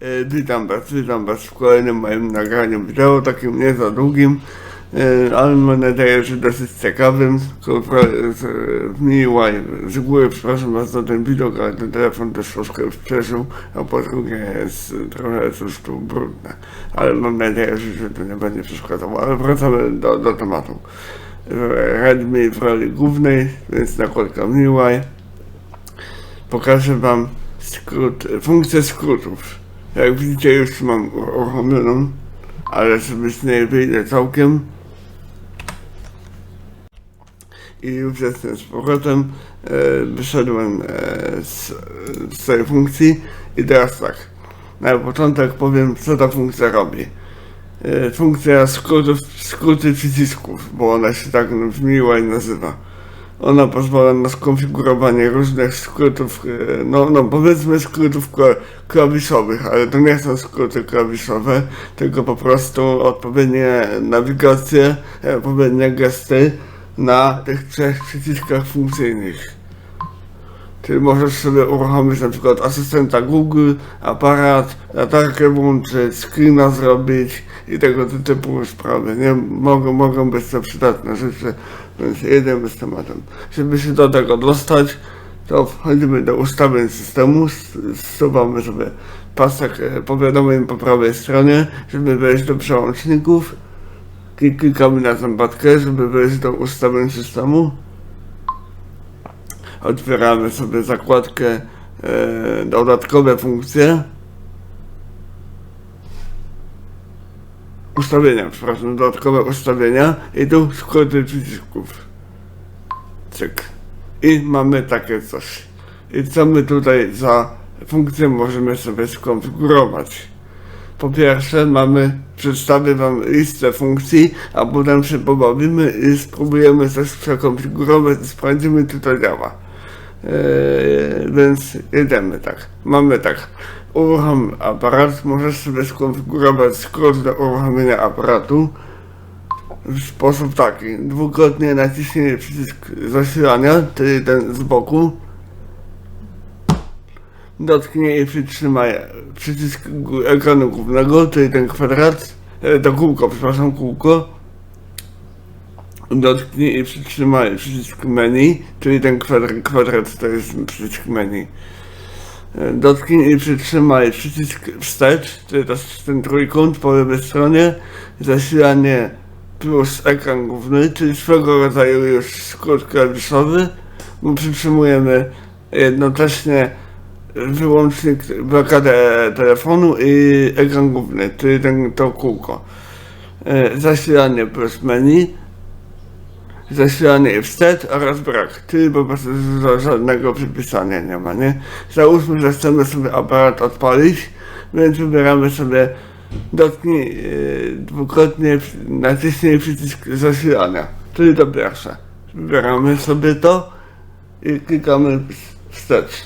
E, Witam Was, witam Was w kolejnym moim nagraniu wideo, takim nie za długim, e, ale mam nadzieję, że dosyć ciekawym. Kurwa, z, góry przepraszam Was za ten widok, ale ten telefon też troszkę już przeżył, a po drugie jest trochę jest tu brudne. Ale mam nadzieję, że, to nie będzie przeszkadzało. Ale wracamy do, do tematu. E, Redmi w roli głównej, więc nakładka miłaj. Pokażę Wam skrót, funkcję skrótów. Jak widzicie już mam uruchomioną, ale sobie z niej wyjdę całkiem. I już jestem z powrotem. E, wyszedłem e, z, z tej funkcji i teraz tak. Na początek powiem co ta funkcja robi. E, funkcja skrótów, skróty przycisków, bo ona się tak brzmiła i nazywa. Ona pozwala na skonfigurowanie różnych skrótów, e, no, no powiedzmy skrótów kla- klawiszowych, ale to nie są skróty klawiszowe, tylko po prostu odpowiednie nawigacje, e, odpowiednie gesty na tych trzech przyciskach funkcyjnych. Czyli możesz sobie uruchomić na przykład asystenta Google, aparat, latarkę włączyć, screena zrobić i tego typu sprawy. Nie mogą, mogą być to przydatne rzeczy, więc jedziemy z tematem. Żeby się do tego dostać, to wchodzimy do ustawień systemu, zsuwamy sobie pasek e, powiadomień po prawej stronie, żeby wejść do przełączników. Klik- Klikamy na zębatkę, żeby wejść do ustawień systemu otwieramy sobie zakładkę e, dodatkowe funkcje. Ustawienia, przepraszam, dodatkowe ustawienia i tu skróty przycisków. Cyk. I mamy takie coś. I co my tutaj za funkcję możemy sobie skonfigurować? Po pierwsze mamy, przedstawię Wam listę funkcji, a potem się pobawimy i spróbujemy coś przekonfigurować i sprawdzimy, czy to działa. Eee, więc jedziemy tak. Mamy tak. Uruchom aparat. Możesz sobie skonfigurować skrót do uruchomienia aparatu w sposób taki. Dwukrotnie naciśnij przycisk zasilania, czyli ten z boku. Dotknij i przytrzymaj przycisk ekranu głównego, czyli ten kwadrat, e, to kółko, przepraszam, kółko. Dotknij i przytrzymaj przycisk menu, czyli ten kwadrat, kwadrat to jest przycisk menu. Dotknij i przytrzymaj. Przycisk wstecz, czyli ten trójkąt po lewej stronie, zasilanie plus ekran główny, czyli swego rodzaju już skrót klawiszowy, bo przytrzymujemy jednocześnie wyłącznik blokadę telefonu i ekran główny, czyli ten, to kółko. E, Zasilanie plus menu, zasilanie i wstecz oraz brak, czyli po prostu ża- żadnego przypisania nie ma, nie? Załóżmy, że chcemy sobie aparat odpalić, więc wybieramy sobie dotknij e, dwukrotnie, naciśnij przycisk zasilania, czyli to pierwsze. Wybieramy sobie to i klikamy wstecz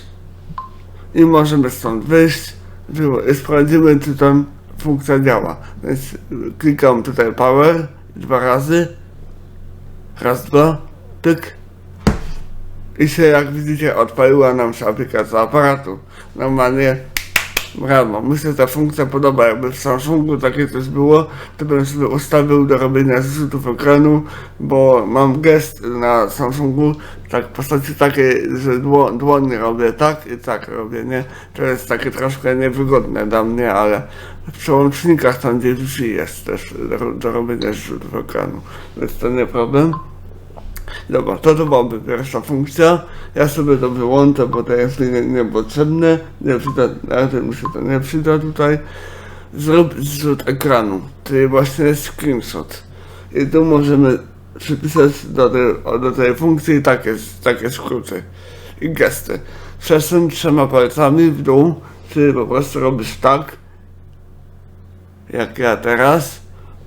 i możemy stąd wyjść wy- i sprawdzimy, czy tam funkcja działa. Więc klikam tutaj power dwa razy, raz, dwa, tyk i się jak widzicie odpaliła nam się aplikacja aparatu. Normalnie brawo, mi się ta funkcja podoba, jakby w Samsungu takie coś było, to bym sobie ustawił do robienia zrzutów ekranu, bo mam gest na Samsungu, tak w postaci takiej, że dło, dłoń robię tak i tak robię, nie? To jest takie troszkę niewygodne dla mnie, ale w przełącznikach tam gdzie jest też do, do robienia zrzutów ekranu, więc to nie problem. Dobra, to to byłaby pierwsza funkcja. Ja sobie to wyłączę, bo to jest nie- niepotrzebne. Nie przyda, mi się to nie przyda tutaj. Zrób zrzut ekranu, czyli właśnie screenshot. I tu możemy przypisać do tej, do tej funkcji takie, takie skróty i gesty. Przesuń trzema palcami w dół, czyli po prostu robisz tak, jak ja teraz.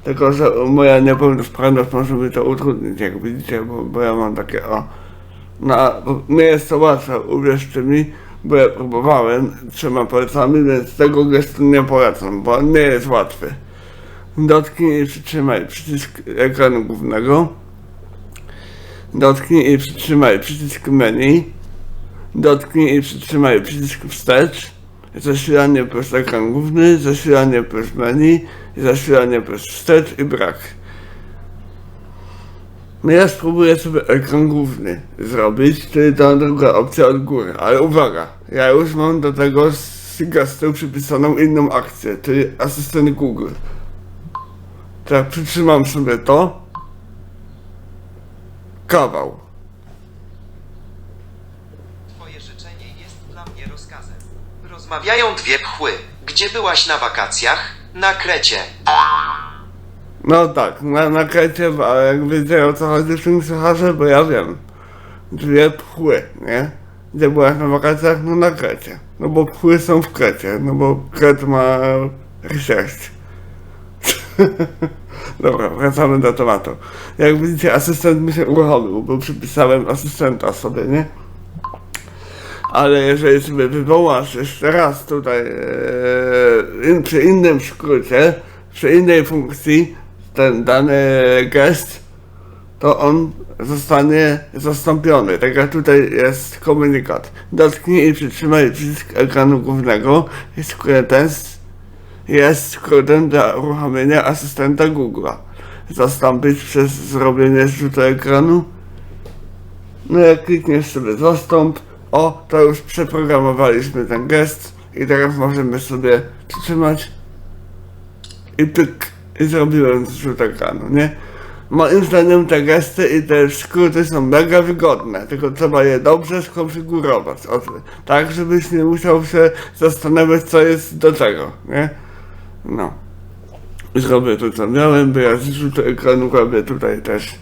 Tylko, że moja niepełnosprawność może mi to utrudnić, jak widzicie, bo, bo ja mam takie o. No, nie jest to łatwe, uwierzcie mi, bo ja próbowałem trzema palcami, więc tego gestu nie polecam, bo nie jest łatwy. Dotknij i przytrzymaj przycisk ekranu głównego. Dotknij i przytrzymaj przycisk menu. Dotknij i przytrzymaj przycisk wstecz. Zasilanie plus ekran główny, zasilanie plus menu, zasilanie plus wstecz i brak. No ja spróbuję sobie ekran główny zrobić, czyli ta druga opcja od góry, ale uwaga, ja już mam do tego z przypisaną inną akcję, czyli asystent Google. Tak, przytrzymam sobie to. Kawał. Rozmawiają dwie pchły. Gdzie byłaś na wakacjach? Na Krecie. No tak, na, na krecie, ale jak wiecie o co chodzi w tym Saharze, bo ja wiem. Dwie pchły, nie? Gdzie byłaś na wakacjach? No na krecie. No bo pchły są w krecie, no bo kret ma sześć. Dobra, wracamy do tematu. Jak widzicie, asystent mi się uruchomił, bo przypisałem asystenta sobie, nie? Ale jeżeli sobie wywołasz jeszcze raz tutaj e, przy innym skrócie, przy innej funkcji ten dany gest, to on zostanie zastąpiony. Tak jak tutaj jest komunikat. Dotknij i przytrzymaj przycisk ekranu głównego ten jest skrótem dla uruchomienia asystenta Google'a. Zastąpić przez zrobienie zrzutu ekranu no jak klikniesz sobie zastąp, o, to już przeprogramowaliśmy ten gest i teraz możemy sobie przytrzymać i pyk, i zrobiłem zrzut ekranu, nie? Moim zdaniem te gesty i te skróty są mega wygodne, tylko trzeba je dobrze skonfigurować, tak żebyś nie musiał się zastanawiać co jest do czego, nie? No. Zrobię to co miałem, bo ja zrzut ekranu robię tutaj też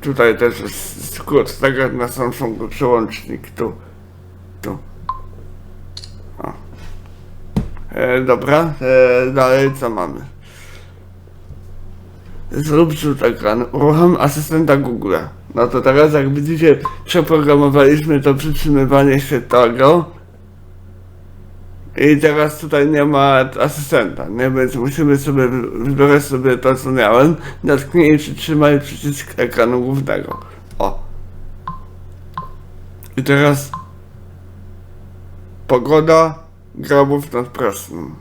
Tutaj też jest skrót, tak jak na Samsungu, przełącznik, tu, tu. O. E, dobra, e, dalej co mamy? Zrób rzut ekran, uruchom asystenta Google. No to teraz jak widzicie, przeprogramowaliśmy to przytrzymywanie się tego. I teraz tutaj nie ma asystenta, nie? Więc musimy sobie, wy- wybiorę sobie to co miałem, natknij i przytrzymaj przycisk ekranu głównego. O. I teraz pogoda Grabów nad Presnem.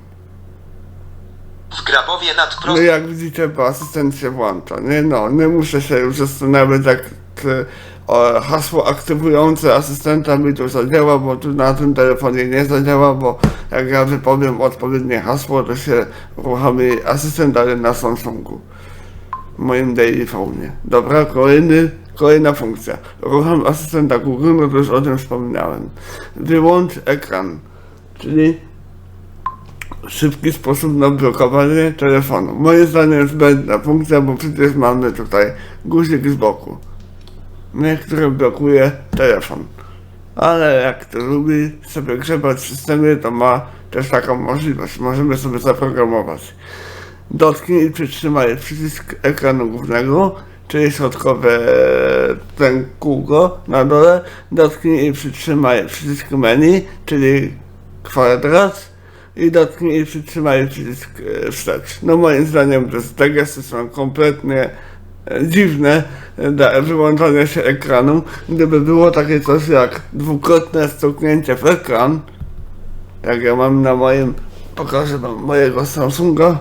W Grabowie nad No jak widzicie, bo asystent się włącza, nie? No, nie muszę się już zastanawiać, jak hasło aktywujące asystenta mi tu zadziała, bo tu na tym telefonie nie zadziała, bo jak ja wypowiem odpowiednie hasło, to się uruchomi asystent, ale na Samsungu. W moim daily phone'ie. Dobra, kolejny, kolejna funkcja. Uruchom asystenta Google, no to już o tym wspomniałem. Wyłącz ekran, czyli szybki sposób na blokowanie telefonu. Moim zdaniem zbędna funkcja, bo przecież mamy tutaj guzik z boku, nie, który blokuje telefon. Ale jak to lubi sobie grzebać w systemie, to ma też taką możliwość. Możemy sobie zaprogramować. Dotknij i przytrzymaj przycisk ekranu głównego, czyli środkowe ten kółko na dole. Dotknij i przytrzymaj przycisk menu, czyli kwadrat i dotknij i przytrzymaj przycisk e, wstecz. No moim zdaniem te, gesty są kompletnie dziwne e, dla wyłączania się ekranu. Gdyby było takie coś jak dwukrotne stuknięcie w ekran, jak ja mam na moim, pokażę wam mojego Samsunga,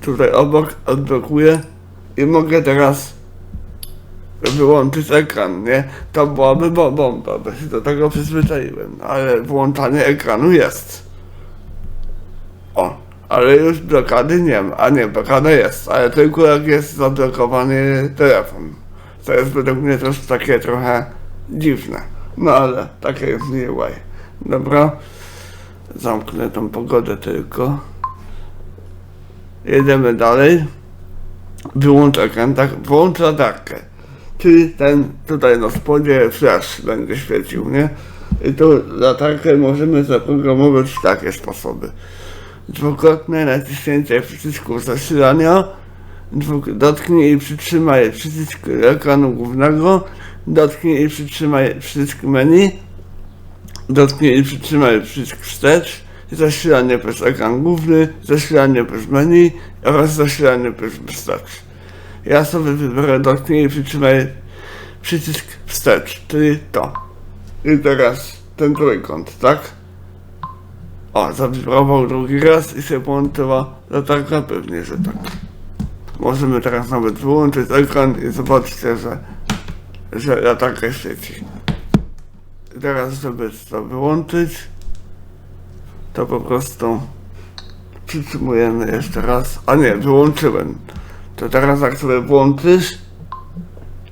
tutaj obok odblokuję i mogę teraz wyłączyć ekran, nie? To byłaby bo- bomba, bo się do tego przyzwyczaiłem, ale włączanie ekranu jest. O, ale już blokady nie ma, a nie, blokada jest, ale tylko jak jest zablokowany telefon. To jest według mnie też takie trochę dziwne, no ale takie jest nie way. Dobra, zamknę tą pogodę tylko. Jedziemy dalej. Wyłącz ekran, tak, włącz latarkę. Czyli ten tutaj na spodzie flash będzie świecił, nie? I tu latarkę możemy zaprogramować w takie sposoby. Dwukrotne naciśnięcie przycisku zasilania, dotknij i przytrzymaj przycisk ekranu głównego, dotknij i przytrzymaj przycisk menu, dotknij i przytrzymaj przycisk wstecz, zasilanie przez ekran główny, zasilanie przez menu oraz zasilanie przez wstecz. Ja sobie wybiorę dotknij i przytrzymaj przycisk wstecz, czyli to. I teraz ten trójkąt, tak? O, zawibrował drugi raz i się włączyła latarka, pewnie, że tak. Możemy teraz nawet wyłączyć ekran i zobaczcie, że, że latarka świeci. Teraz, żeby to wyłączyć, to po prostu przytrzymujemy jeszcze raz. A nie, wyłączyłem. To teraz jak sobie włączysz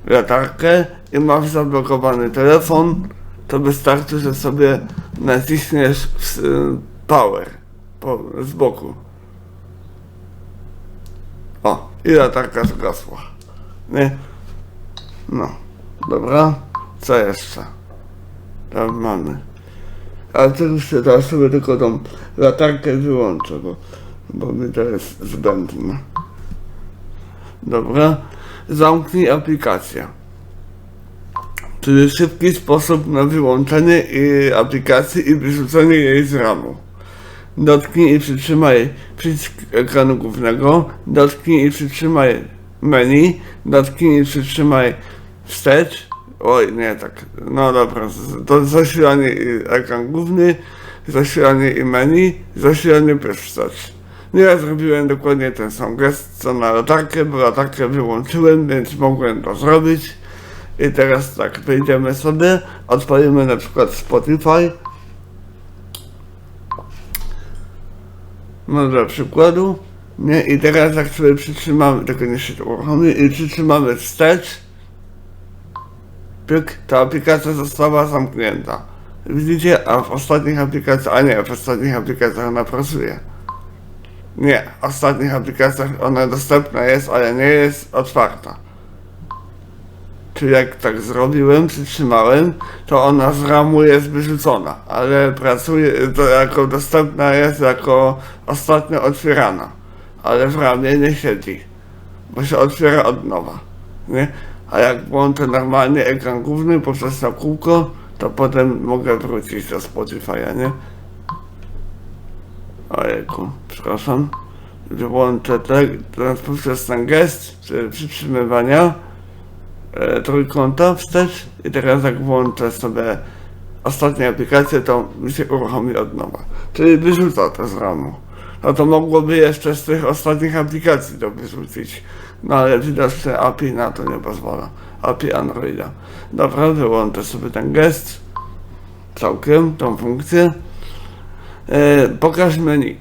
latarkę i masz zablokowany telefon, to wystarczy, że sobie naciśniesz w- power po, z boku. O, i latarka zgasła. Nie? No, dobra. Co jeszcze? Tam mamy. Ale teraz sobie tylko tą latarkę wyłączę, bo, bo mi to jest zbędne. Dobra. Zamknij aplikację. Czyli szybki sposób na wyłączenie i aplikacji i wyrzucenie jej z ramu. Dotknij i przytrzymaj przycisk ekranu głównego, dotknij i przytrzymaj menu, dotknij i przytrzymaj wstecz. Oj, nie tak. No dobra, to zasilanie i ekran główny, zasilanie i menu, zasilanie plus wstecz. No ja zrobiłem dokładnie ten sam gest co na latarkę, bo latarkę wyłączyłem, więc mogłem to zrobić. I teraz tak, wejdziemy sobie, odpalimy na przykład Spotify. No dla przykładu. Nie, i teraz jak sobie przytrzymamy, tylko nie się to uruchomi, i przytrzymamy wstecz, pyk, ta aplikacja została zamknięta. Widzicie? A w ostatnich aplikacjach, a nie, w ostatnich aplikacjach ona pracuje. Nie, w ostatnich aplikacjach ona dostępna jest, ale nie jest otwarta. Czyli jak tak zrobiłem, przytrzymałem, to ona z ramu jest wyrzucona, ale pracuje, to jako dostępna jest jako ostatnio otwierana, ale w ramie nie siedzi, bo się otwiera od nowa, nie? A jak włączę normalnie ekran główny poprzez to kółko, to potem mogę wrócić do Spotify'a, nie? Ojejku, przepraszam. Wyłączę te, teraz ten gest, przytrzymywania, trójkąta wstecz i teraz jak włączę sobie ostatnie aplikacje, to mi się uruchomi od nowa. Czyli wyrzuca to z ramu. No to mogłoby jeszcze z tych ostatnich aplikacji to wyrzucić. No ale widocznie API na to nie pozwala. API Androida. Dobra, wyłączę sobie ten gest. Całkiem, tą funkcję. E, pokaż menu.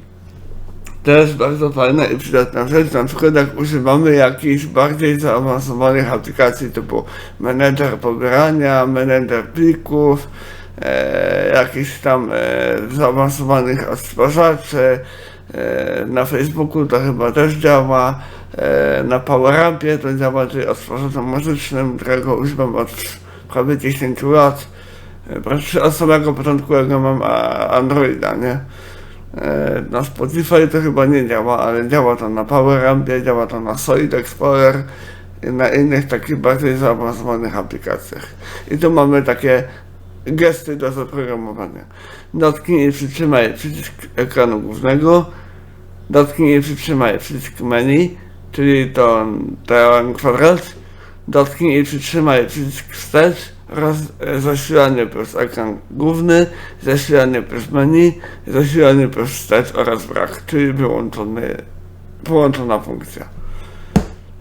Jest bardzo fajna i przydatna rzecz, na przykład jak używamy jakichś bardziej zaawansowanych aplikacji typu menedżer pobierania, menedżer plików, e, jakichś tam e, zaawansowanych odtwarzaczy, e, na Facebooku to chyba też działa, e, na PowerAppie to działa, czyli odtwarzaczem muzycznym, którego używam od prawie 10 lat, e, praktycznie od samego początku jak ja mam Androida, nie? E, Na Spotify to chyba nie działa, ale działa to na PowerAmpie, działa to na Solid Explorer i na innych takich bardziej zaawansowanych aplikacjach. I tu mamy takie gesty do zaprogramowania. Dotknij i przytrzymaj przycisk ekranu głównego, dotknij i przytrzymaj przycisk menu, czyli to ten kwadrat, dotknij i przytrzymaj przycisk wstecz e, zasilanie plus ekran główny, zasilanie plus menu, zasilanie plus wstecz oraz brak, czyli wyłączony, wyłączona funkcja.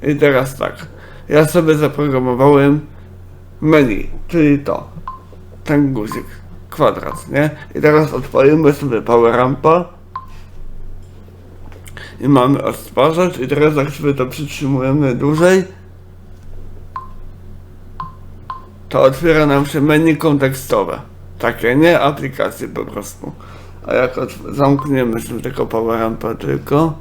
I teraz tak, ja sobie zaprogramowałem menu, czyli to, ten guzik, kwadrat, nie? I teraz odpalimy sobie PowerAmpa i mamy odtwarzacz i teraz jak sobie to przytrzymujemy dłużej, to otwiera nam się menu kontekstowe. Takie, nie aplikacje po prostu. A jak zamkniemy sobie tylko PowerAmpa tylko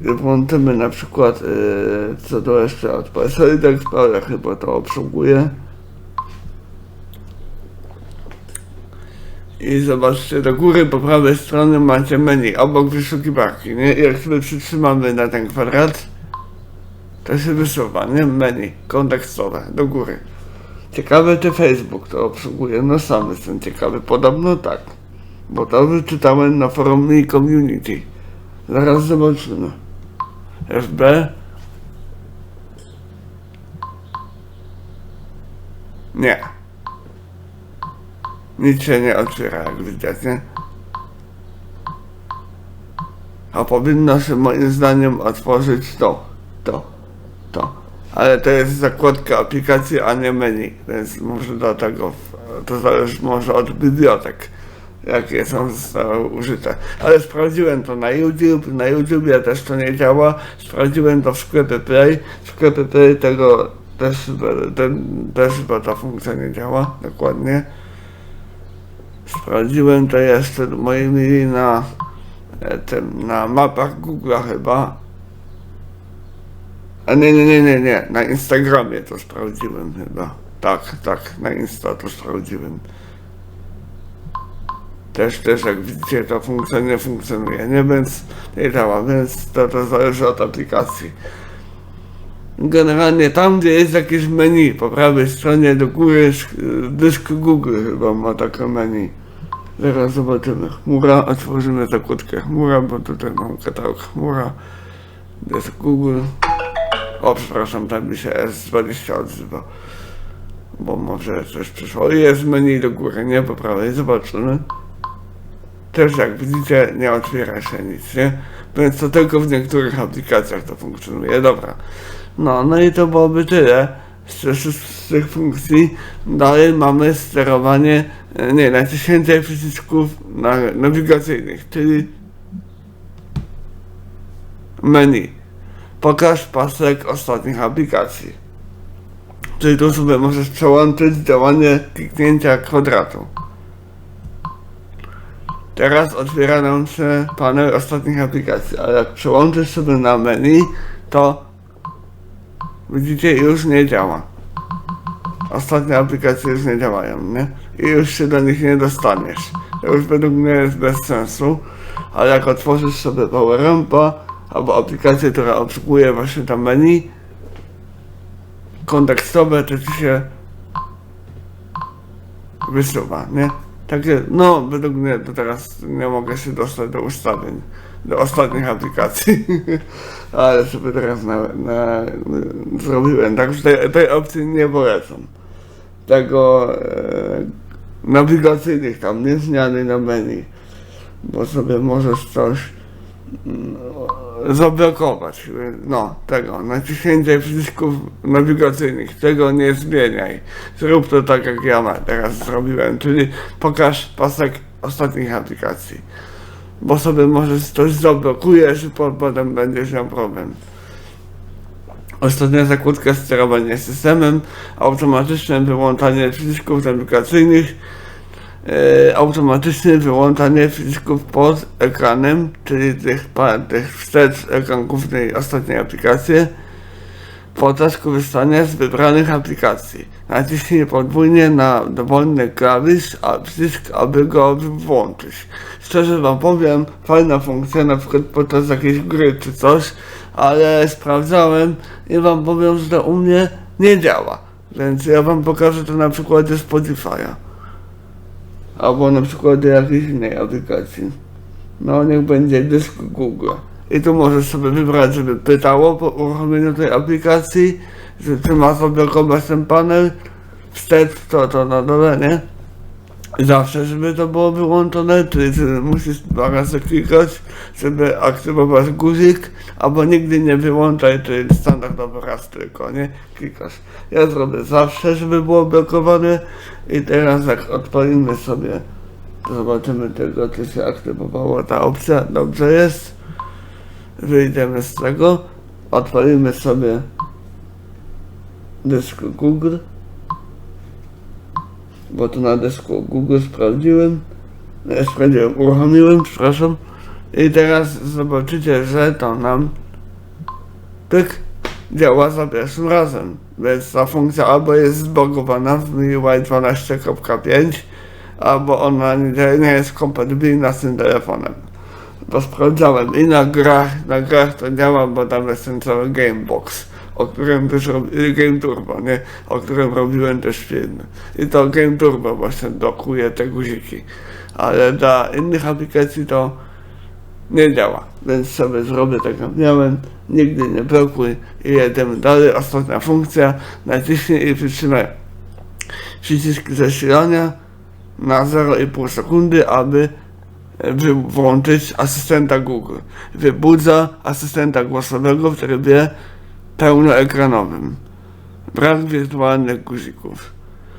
i włączymy na przykład, yy, co to jeszcze odpalę, Solid Explorer chyba to obsługuje. I zobaczcie, do góry po prawej stronie macie menu, obok wyszukiwarki, nie? Jak sobie przytrzymamy na ten kwadrat, to się wysuwa, nie? Menu kontekstowe, do góry. Ciekawe, czy Facebook to obsługuje. No sam jestem ciekawy. Podobno tak. Bo to wyczytałem na forum i community. Zaraz zobaczymy. FB. Nie. Nic się nie otwiera, jak widać, nie? A powinno się moim zdaniem otworzyć to, to, to. Ale to jest zakładka aplikacji, a nie menu, więc może do tego, to zależy może od bibliotek, jakie są użyte. Ale sprawdziłem to na YouTube, na YouTubie też to nie działa, sprawdziłem to w sklepie Play, w sklepie Play tego też, ten, też chyba ta funkcja nie działa, dokładnie. Sprawdziłem to jeszcze moi mili na e, na mapach Google'a chyba. A nie, nie, nie, nie, nie, na Instagramie to sprawdziłem chyba. Tak, tak, na Insta to sprawdziłem. Też, też jak widzicie ta funkcja nie funkcjonuje, nie, więc nie działa, więc to, to zależy od aplikacji. Generalnie tam, gdzie jest jakieś menu, po prawej stronie do góry sk- dysk Google chyba ma takie menu. Zaraz zobaczymy. Chmura, otworzymy zakładkę chmura, bo tutaj mam katalog chmura. Dysk Google. O, przepraszam, tam mi się S20 odzywa. Bo może coś przyszło. Jest menu do góry, nie? Po prawej, zobaczymy. Też jak widzicie, nie otwiera się nic, nie? Więc to tylko w niektórych aplikacjach to funkcjonuje. Dobra. No, no i to byłoby tyle z tych funkcji. Dalej mamy sterowanie, e, nie, naciśnięcie przycisków na, nawigacyjnych, czyli menu. Pokaż pasek ostatnich aplikacji. Czyli tu sobie możesz przełączyć działanie kliknięcia kwadratu. Teraz otwiera nam się panel ostatnich aplikacji, ale jak przełączysz sobie na menu, to widzicie już nie działa. Ostatnie aplikacje już nie działają, nie? I już się do nich nie dostaniesz. To już według mnie jest bez sensu, ale jak otworzysz sobie PowerAmpa albo aplikację, która obsługuje właśnie to menu kontekstowe, to ci się wysuwa, nie? Takie, no, według mnie to teraz nie mogę się dostać do ustawień, do ostatnich aplikacji, ale sobie teraz na, na, zrobiłem, także tej, tej opcji nie polecam. Tego e, nawigacyjnych tam, nie zmiany na menu, bo sobie możesz coś zablokować, no, tego, naciśnięcie przycisków nawigacyjnych, tego nie zmieniaj. Zrób to tak, jak ja teraz zrobiłem, czyli pokaż pasek ostatnich aplikacji. Bo sobie możesz coś zablokujesz i po- potem będziesz miał problem. Ostatnia zakładka sterowanie systemem, automatyczne wyłączanie przycisków nawigacyjnych, e, automatyczne wyłączanie przycisków pod ekranem, czyli tych, pa- tych wstecz ekran głównej ostatniej aplikacji, podczas korzystania z wybranych aplikacji. Naciśnij podwójnie na dowolny klawisz, a przycisk, aby go włączyć. Szczerze wam powiem, fajna funkcja, na przykład podczas jakiejś gry czy coś, ale sprawdzałem i wam powiem, że u mnie nie działa. Więc ja wam pokażę to na przykładzie Spotify'a. Albo na przykładzie jakiejś innej aplikacji. No niech będzie dysk Google. I tu możesz sobie wybrać, żeby pytało po uruchomieniu tej aplikacji, że czy ma zablokować ten panel, wstecz to, to na dole, nie? Zawsze, żeby to było wyłączone, czyli musisz dwa razy klikać, żeby aktywować guzik, albo nigdy nie wyłączaj, czyli standardowo raz tylko, nie? Klikasz. Ja zrobię zawsze, żeby było blokowane i teraz jak odpalimy sobie, zobaczymy tego, czy się aktywowała ta opcja. Dobrze jest. Wyjdziemy z tego, odpalimy sobie dysk Google bo to na dysku Google sprawdziłem, nie, sprawdziłem, uruchomiłem, przepraszam, i teraz zobaczycie, że to nam pyk działa za pierwszym razem, więc ta funkcja albo jest zbugowana w MIUI 12.5, albo ona nie, nie jest kompatybilna z tym telefonem. Bo sprawdzałem i na grach, na grach to działa, bo tam jest ten cały Gamebox o którym też robi, Game Turbo, nie? O którym robiłem też filmy. I to Game Turbo właśnie dokuje te guziki. Ale dla innych aplikacji to nie działa. Więc sobie zrobię tak jak miałem. Nigdy nie blokuj i jedziemy dalej. Ostatnia funkcja. Naciśnij i przytrzymaj przycisk zasilania na 0,5 sekundy, aby e, włączyć asystenta Google. Wybudza asystenta głosowego w trybie pełnoekranowym. Brak wirtualnych guzików.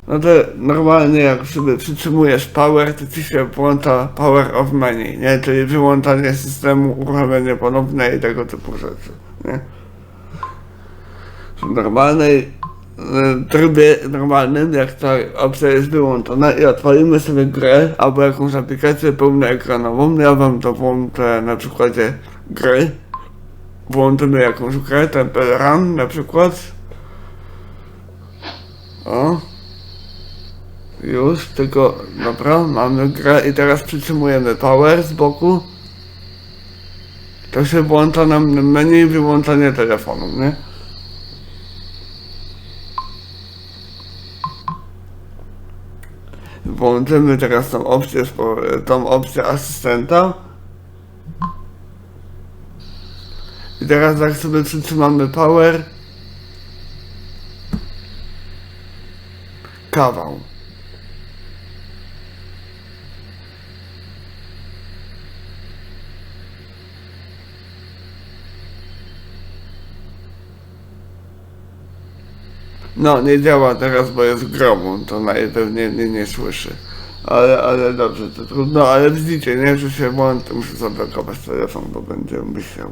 No to normalnie jak sobie przytrzymujesz power, to ci się włącza power of menu, nie? Czyli wyłączanie systemu, uruchomienie ponowne i tego typu rzeczy, nie? W normalnej e, trybie normalnym, jak ta opcja jest wyłączona i odpalimy sobie grę albo jakąś aplikację pełnoekranową, ja wam to włączę na przykładzie gry. Włączymy jakąś grę, Temple Run na przykład. O. Już, tylko, dobra, mamy grę i teraz przytrzymujemy power z boku. To się włącza nam menu wyłączanie telefonu, nie? Włączymy teraz tą opcję, tą opcję asystenta. I teraz jak sobie przytrzymamy power. Kawał. No, nie działa teraz, bo jest gromą, to najpewniej mnie nie słyszy. Ale, ale dobrze, to trudno, ale widzicie, nie, że się włączy, muszę zablokować telefon, bo będzie myślał.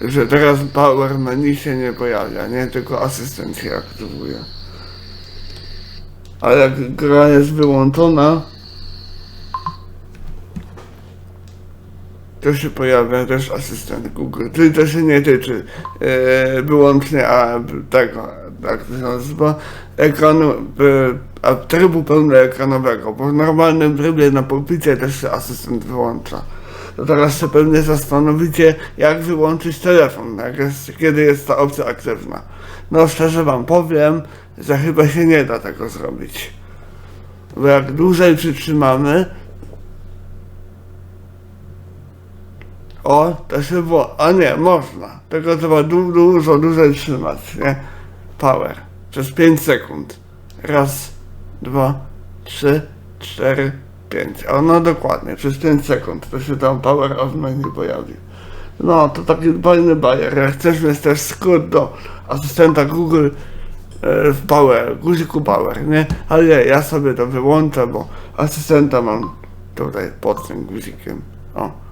Że teraz power menu się nie pojawia, nie, tylko asystent się aktywuje. Ale jak gra jest wyłączona, to się pojawia też asystent Google. Czyli to się nie tyczy e, wyłącznie a, tego, jak to się nazywa, ekranu, e, a trybu pełnoekranowego, bo w normalnym trybie na pulpicie też się asystent wyłącza. To teraz się pewnie zastanowicie, jak wyłączyć telefon, jak jest, kiedy jest ta opcja aktywna. No szczerze wam powiem, że chyba się nie da tego zrobić. Bo jak dłużej przytrzymamy, O, to się było. A nie, można. Tylko trzeba du dużo dłużej trzymać, nie? Power. Przez 5 sekund. Raz, dwa, trzy, cztery, pięć. O, no dokładnie, przez 5 sekund. To się tam power of menu pojawi. No, to taki fajny bajer. Jak chcesz mieć też skrót do asystenta Google e, w power, guziku power, nie? Ale ja sobie to wyłączę, bo asystenta mam tutaj pod tym guzikiem. O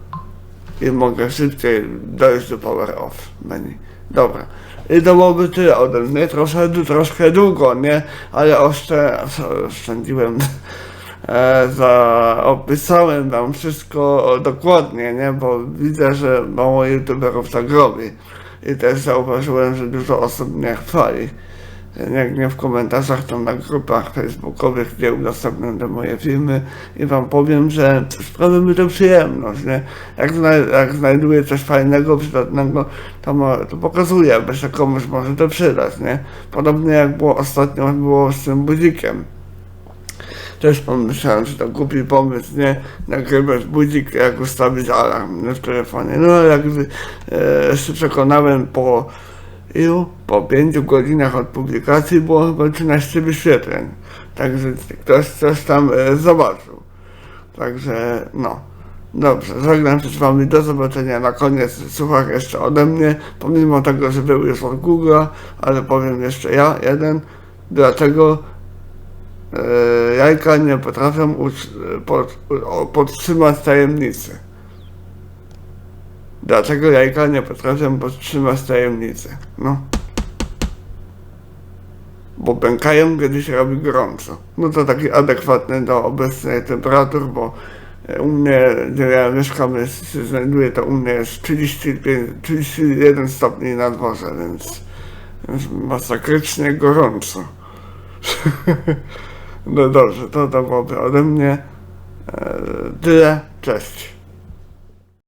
i mogę szybciej dojść do power off menu. Dobra. I to byłoby tyle ode mnie. Troszkę, troszkę długo, nie? Ale oszczę, oszczędziłem, e, za, opisałem wam wszystko dokładnie, nie? Bo widzę, że mało youtuberów tak robi. I też zauważyłem, że dużo osób mnie chwali. Jak nie w komentarzach, to na grupach facebookowych, gdzie udostępniam te moje filmy i wam powiem, że sprawia mi to przyjemność, nie? Jak, znaj- jak znajduję coś fajnego, przydatnego, to, mo- to pokazuję, bo się komuś może to przydać, nie? Podobnie jak było ostatnio było z tym budzikiem. Też pomyślałem, że to głupi pomysł, nie? Nagrywać budzik, jak ustawić alarm nie, w telefonie. No ale jak e, się przekonałem po ilu? Po 5 godzinach od publikacji było chyba 13 wyświetleń. Także ktoś coś tam e, zobaczył. Także no. Dobrze, żegnam się z wami, do zobaczenia na koniec słuchach jeszcze ode mnie, pomimo tego, że był już od Google'a, ale powiem jeszcze ja, jeden, dlaczego jajka nie potrafią pod, podtrzymać tajemnicy. Dlaczego jajka nie potrafią podtrzymać tajemnicy? No. Bo pękają, kiedy się robi gorąco. No to taki adekwatny do obecnej temperatury, bo e, u mnie, gdzie ja mieszkam, jest, się znajduje, to u mnie jest 35, 31 stopni na dworze, więc, więc masakrycznie gorąco. no dobrze, to to byłoby ode mnie. E, tyle, cześć.